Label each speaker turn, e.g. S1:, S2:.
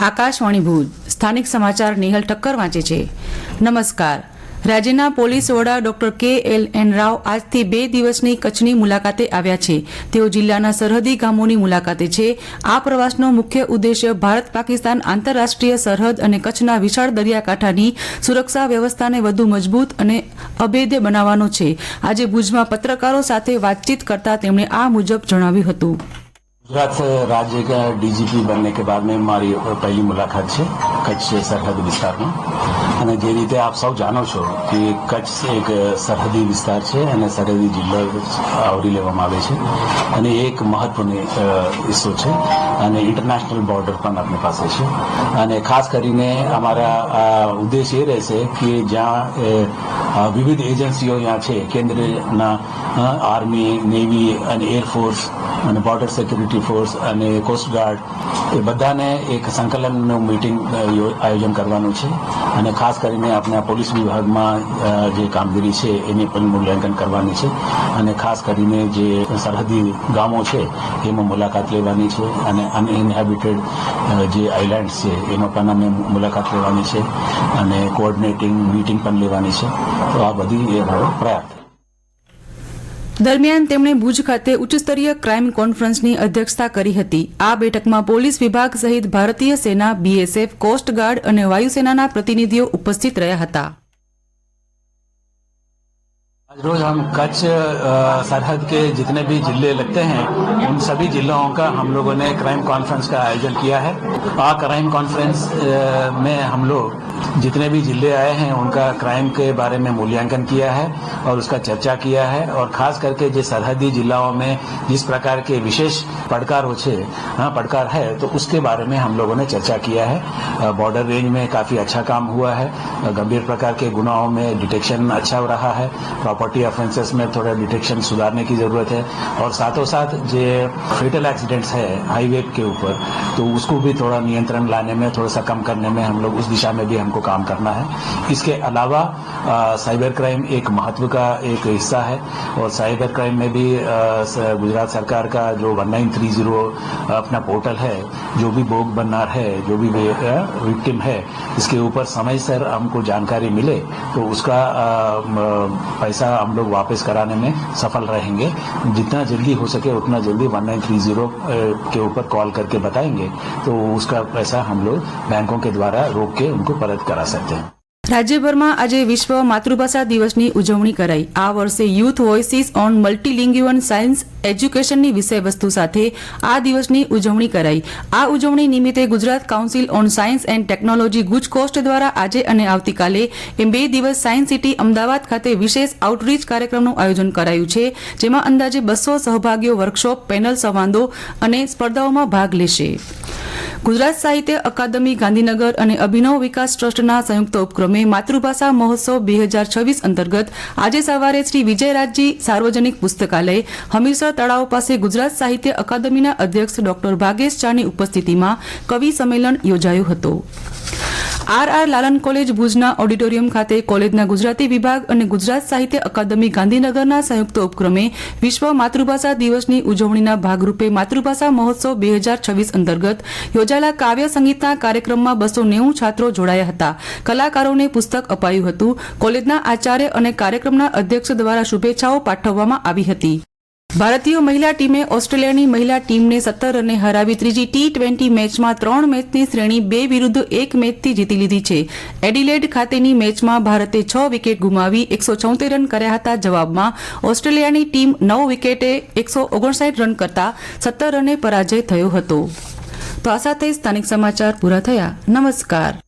S1: આકાશવાણી ભુજ. સ્થાનિક સમાચાર નિહલ ઠક્કર વાંચે છે. નમસ્કાર. રાજ્યના પોલીસ વડા ડોક્ટર કે એલ એન રાવ આજથી બે દિવસની કચ્છની મુલાકાતે આવ્યા છે. તેઓ જિલ્લાના સરહદી ગામોની મુલાકાતે છે. આ પ્રવાસનો મુખ્ય ઉદ્દેશ્ય ભારત પાકિસ્તાન આંતરરાષ્ટ્રીય સરહદ અને કચ્છના વિશાળ દરિયાકાંઠાની સુરક્ષા વ્યવસ્થાને વધુ મજબૂત અને અભેદ્ય બનાવવાનો છે. આજે ભુજમાં પત્રકારો સાથે વાતચીત કરતા તેમણે આ મુજબ જણાવ્યું હતું.
S2: ગુજરાત રાજ્ય का ડીજીપી बनने के बाद में મારી પહેલી મુલાકાત છે કચ્છ સરહદ વિસ્તારમાં અને જે રીતે આપ સૌ જાણો છો કે કચ્છ એક સરહદી વિસ્તાર છે અને સરહદી જિલ્લો આવરી લેવામાં આવે છે અને એ એક મહત્વનો અ, હિસ્સો છે અને ઇન્ટરનેશનલ બોર્ડર પણ આપણી પાસે છે અને ખાસ કરીને અમારા આ ઉદ્દેશ એ રહેશે કે જ્યાં અ, અ, વિવિધ એજન્સીઓ ત્યાં છે કેન્દ્રના અ, આર્મી નેવી અને એરફોર્સ અને બોર્ડર સિક્યુરિટી ફોર્સ અને કોસ્ટગાર્ડ એ બધાને એક સંકલનનું મીટિંગ આયોજન કરવાનું છે. અને ખાસ કરીને આપણે પોલીસ વિભાગમાં જે કામગીરી છે એની પણ મૂલ્યાંકન કરવાની છે. અને ખાસ કરીને જે સરહદી ગામો છે, એમાં મુલાકાત લેવાની છે. અને અનઇનહેબિટેડ જે આઇલેન્ડ્સ છે એનો પણ અમે મુલાકાત લેવાની છે. અને કોઓર્ડિનેટિંગ મીટિંગ પણ લેવાની છે. તો આ બધી એ પ્રયાસ
S1: દરમિયાન તેમણે ભુજ ખાતે ઉચ્ચસ્તરીય ક્રાઇમ કોન્ફરન્સની અધ્યક્ષતા કરી હતી આ બેઠકમાં પોલીસ વિભાગ સહિત ભારતીય સેના બીએસએફ કોસ્ટગાર્ડ અને વાયુસેનાના પ્રતિનિધિઓ ઉપસ્થિત રહ્યા હતા
S2: आज रोज हम कच्छ अ, सरहद के जितने भी जिले लगते हैं उन सभी जिलों का हम लोगों ने क्राइम कॉन्फ्रेंस का आयोजन किया है आ क्राइम कॉन्फ्रेंस अ, में हम लोग जितने भी ज़िले आए हैं, उनका क्राइम के बारे में मूल्यांकन किया है और उसका चर्चा किया है और खास करके जो सरहदी जिलाओं में जिस प्रकार के विशेष पड़कार हो छे हाँ पड़कार है तो उसके बारे में हम लोगों ने चर्चा किया है। बॉर्डर रेंज में काफ़ी अच्छा काम हुआ है। गंभीर प्रकार के गुनाहों में डिटेक्शन अच्छा हो रहा है। प्रॉपर्टी ऑफेंसेस में थोड़ा डिटेक्शन सुधारने की ज़रूरत है और साथों साथ जो फेटल एक्सीडेंट्स है हाईवे के ऊपर तो उसको भी थोड़ा नियंत्रण लाने में, थोड़ा सा कम करने में हम लोग उस दिशा में भी हमको काम करना है। इसके अलावा साइबर क्राइम एक महत्व का एक हिस्सा है और साइबर क्राइम में भी गुजरात सरकार का जो वन नाइन थ्री ज़ीरो अपना पोर्टल है, जो भी भोग बननार है, जो भी विक्टिम है, इसके ऊपर समय सर हमको जानकारी मिले तो उसका पैसा हम लोग वापस कराने में सफल रहेंगे। जितना जल्दी हो सके उतना जल्दी वन नाइन थ्री ज़ीरो के ऊपर कॉल करके बताएँगे तो उसका पैसा हम लोग बैंकों के द्वारा रोक के उनको परत મદદ કરાશે
S1: રાજ્યભરમાં આજે વિશ્વ માતૃભાષા દિવસની ઉજવણી કરાઈ. આ વર્ષે youth voices on multilingual science એજ્યુકેશનની વિષયવસ્તુ સાથે આ દિવસની ઉજવણી કરાઈ. આ ઉજવણી નિમિત્તે Gujarat council on science and technology ગુજકોસ્ટ દ્વારા આજે અને આવતીકાલે એમ બે દિવસ સાયન્સ સિટી અમદાવાદ ખાતે વિશેષ આઉટરીચ કાર્યક્રમનું આયોજન કરાયું છે, જેમાં અંદાજે બસો સહભાગીઓ વર્કશોપ પેનલ સંવાદો અને સ્પર્ધાઓમાં ભાગ લેશે. ગુજરાત સાહિત્ય અકાદમી, ગાંધીનગર અને અભિનવ વિકાસ ટ્રસ્ટના સંયુક્ત ઉપક્રમે માતૃભાષા મહોત્સવ બે હજાર છવ્વીસ અંતર્ગત આજે સવારે શ્રી વિજયરાજજી સાર્વજનિક પુસ્તકાલય હમીરસર તળાવ પાસે ગુજરાત સાહિત્ય અકાદમીના અધ્યક્ષ ડોક્ટર ભાગેશ ચાની ઉપસ્થિતિમાં કવિ સંમેલન યોજાયું હતું. આર આર લાલન કોલેજ ભુજના ઓડિટોરિયમ ખાતે કોલેજના ગુજરાતી વિભાગ અને ગુજરાત સાહિત્ય અકાદમી ગાંધીનગરના સંયુક્ત ઉપક્રમે વિશ્વ માતૃભાષા દિવસની ઉજવણીના ભાગરૂપે માતૃભાષા મહોત્સવ બે હજાર છવ્વીસ અંતર્ગત યોજાયેલા કાવ્ય સંગીતના કાર્યક્રમમાં બસો નેવું છાત્રો જોડાયા હતા. કલાકારોને પુસ્તક અપાયું હતું. કોલેજના આચાર્ય અને કાર્યક્રમના અધ્યક્ષ દ્વારા શુભેચ્છાઓ પાઠવવામાં આવી હતી. ભારતીય મહિલા ટીમે ઓસ્ટ્રેલિયાની મહિલા ટીમને સત્તર રને હરાવી ત્રીજી ટી ટ્વેન્ટી મેચમાં ત્રણ મેચની શ્રેણી બે વિરુદ્ધ એક મેચથી જીતી લીધી છે. એડિલેડ ખાતેની મેચમાં ભારતે છ વિકેટ ગુમાવી એકસો ચોતેર રન કર્યા હતા. જવાબમાં ઓસ્ટ્રેલિયાની ટીમ નવ વિકેટે એકસો ઓગણસાઠ રન કરતા સત્તર રને પરાજય થયો હતો. તો આ સાથે સ્થાનિક સમાચાર પૂરા થયા. નમસ્કાર.